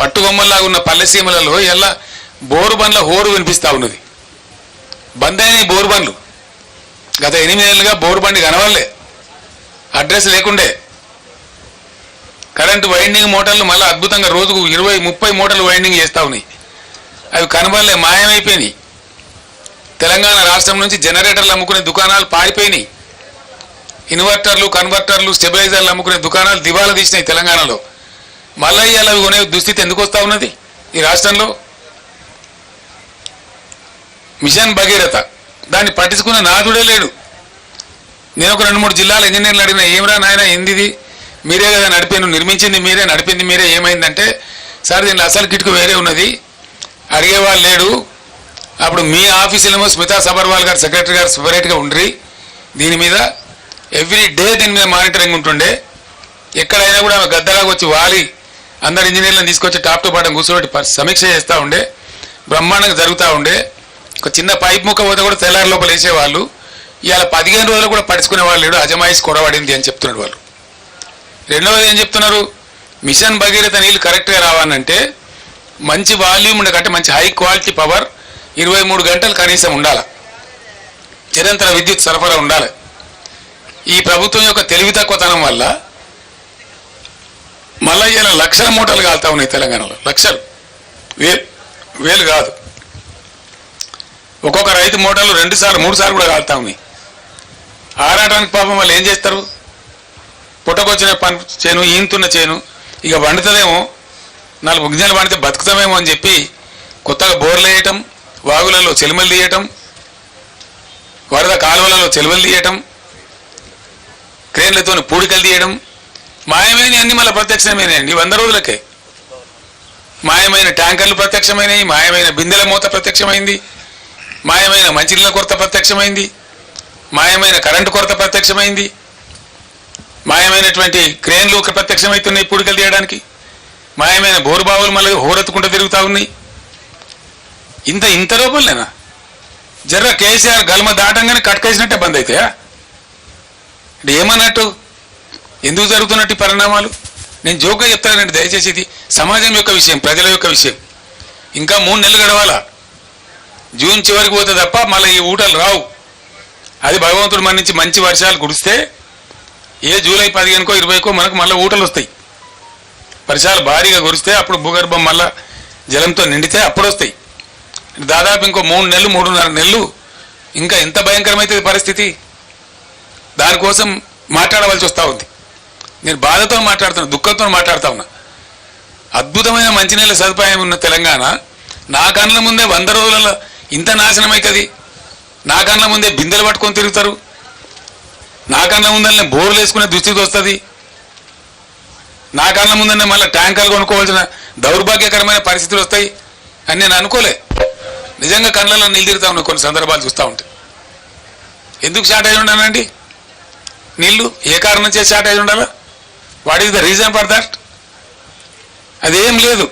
పట్టుబొమ్మల్లాగా ఉన్న పల్లెసీమలలో ఎలా బోరు బండ్ల హోరు వినిపిస్తూ ఉన్నది. బంద్ అయినాయి బోరు బండ్లు. గత ఎనిమిదేళ్ళుగా బోరు బండి కనవల్లే అడ్రస్ లేకుండే. కరెంటు వైండింగ్ మోటార్లు మళ్ళీ అద్భుతంగా రోజుకు ఇరవై ముప్పై మోటార్లు వైండింగ్ చేస్తూ ఉన్నాయి. అవి కనబడలే మాయమైపోయినాయి. తెలంగాణ రాష్ట్రం నుంచి జనరేటర్లు అమ్ముకునే దుకాణాలు పారిపోయినాయి. ఇన్వర్టర్లు కన్వర్టర్లు స్టెబిలైజర్లు అమ్ముకునే దుకాణాలు దివాలా తీసినాయి తెలంగాణలో. మళ్ళీ ఇవాళ కొనే దుస్థితి ఎందుకు వస్తూ ఉన్నది ఈ రాష్ట్రంలో? మిషన్ భగీరథ దాన్ని పట్టించుకున్న నాదుడే లేడు. నేను ఒక రెండు మూడు జిల్లాల ఇంజనీర్లు అడిగిన ఏమిరా నాయన ఏందిది? మీరే కదా నడిపాను నిర్మించింది మీరే నడిపింది మీరే ఏమైందంటే సార్ దీనిలో అసలు కిట్కు వేరే ఉన్నది. అడిగేవాళ్ళు లేడు. అప్పుడు మీ ఆఫీసులేమో స్మితా సబర్వాల్ గారు సెక్రటరీ గారు సపరేట్గా ఉండ్రి. దీని మీద ఎవ్రీ డే దీని మీద మానిటరింగ్ ఉంటుండే. ఎక్కడైనా కూడా ఆమె గద్దలాగా వచ్చి వాలి. అందరు ఇంజనీర్లను తీసుకొచ్చి టాప్ టు బాటం కూర్చోబెట్టి సమీక్ష చేస్తూ ఉండే బ్రహ్మాండంగా జరుగుతూ ఉండే. ఒక చిన్న పైప్ ముక్క పోతే కూడా తెల్లారి లోపల వేసేవాళ్ళు. ఇవాళ పదిహేను రోజులు కూడా పడుచుకునే వాళ్ళు లేడు అజమాయిస్ కొడబడింది అని చెప్తున్నాడు వాళ్ళు. రెండవది ఏం చెప్తున్నారు? మిషన్ భగీరథ నీళ్ళు కరెక్ట్గా రావాలంటే మంచి వాల్యూమ్ ఉండకంటే మంచి హై క్వాలిటీ పవర్ ఇరవై మూడు గంటలు కనీసం ఉండాలి. నిరంతర విద్యుత్ సరఫరా ఉండాలి. ఈ ప్రభుత్వం యొక్క తెలివి తక్కువతనం వల్ల మళ్ళీ ఇలా లక్షల మూటలు కాలుతా ఉన్నాయి తెలంగాణలో. లక్షలు. వేలు వేలు కాదు. ఒక్కొక్క రైతు మూటలు రెండు సార్లు మూడు సార్లు కూడా కాలుతా ఉన్నాయి ఆరాటానికి పాపం వాళ్ళు ఏం చేస్తారు? పుట్టకొచ్చిన పని చేను ఈంతున్న చేను ఇక వండుతుందేమో. నాలుగు గిన్నెలు వండితే బతుకుతామేమో అని చెప్పి కొత్తగా బోర్లు వేయటం వాగులలో చెలుమలు తీయటం వరద కాలువలలో చెలువలు తీయటం క్రేన్లతో పూడికలు తీయడం మాయమైన అన్ని మళ్ళీ ప్రత్యక్షమైనాయండి వంద రోజులకే. మాయమైన ట్యాంకర్లు ప్రత్యక్షమైనవి మాయమైన బిందెల మూత ప్రత్యక్షమైంది మాయమైన మంచినీళ్ళ కొరత ప్రత్యక్షమైంది మాయమైన కరెంటు కొరత ప్రత్యక్షమైంది మాయమైనటువంటి క్రేన్లు ప్రత్యక్షమవుతున్నాయి పూడికలు తీయడానికి మాయమైన బోరుబావులు మళ్ళీ హోరెత్తుకుంటూ తిరుగుతూ ఉన్నాయి. ఇంత ఇంత లోపలేనా? జర్ర కేసీఆర్ గల్మ దాటంగానే కట్కేసినట్టే బంద్ అవుతాయా అంటే ఏమన్నట్టు? ఎందుకు జరుగుతున్నట్టు పరిణామాలు? నేను జోక్గా చెప్తానండి దయచేసి ఇది సమాజం యొక్క విషయం ప్రజల యొక్క విషయం. ఇంకా మూడు నెలలు గడవాలా? జూన్ చివరికి పోతే తప్ప మళ్ళీ ఈ ఊటలు రావు. అది భగవంతుడు మన నుంచి మంచి వర్షాలు కురిస్తే ఏ జూలై పదిహేనుకో ఇరవైకో మనకు మళ్ళీ ఊటలు వస్తాయి. వర్షాలు భారీగా కురిస్తే అప్పుడు భూగర్భం మళ్ళా జలంతో నిండితే అప్పుడు వస్తాయి. దాదాపు ఇంకో మూడు నెలలు మూడున్నర నెలలు ఇంకా ఎంత భయంకరమైతే పరిస్థితి? దానికోసం మాట్లాడవలసి వస్తూ ఉంది. నేను బాధతో మాట్లాడుతున్నా దుఃఖంతో మాట్లాడుతా ఉన్నా. అద్భుతమైన మంచినీళ్ళ సదుపాయం ఉన్న తెలంగాణ నా కళ్ళ ముందే వంద రోజులలో ఇంత నాశనం అవుతుంది నా కళ్ళ ముందే బిందెలు పట్టుకొని తిరుగుతారు. నా కళ్ళ ముందరనే బోర్లు వేసుకునే దుస్థితి వస్తుంది. నా కళ్ళ ముందరనే మళ్ళీ ట్యాంకర్లు కొనుక్కోవాల్సిన దౌర్భాగ్యకరమైన పరిస్థితులు వస్తాయి అని నేను అనుకోలే. నిజంగా కళ్ళలో నీళ్ళు ఉన్నా కొన్ని సందర్భాలు చూస్తూ ఉంటే. ఎందుకు షార్టేజ్ ఉండాలండి? నీళ్ళు ఏ కారణం చేసి షార్టేజ్ ఉండాలా? What is the reason for that? అదేం లేదు.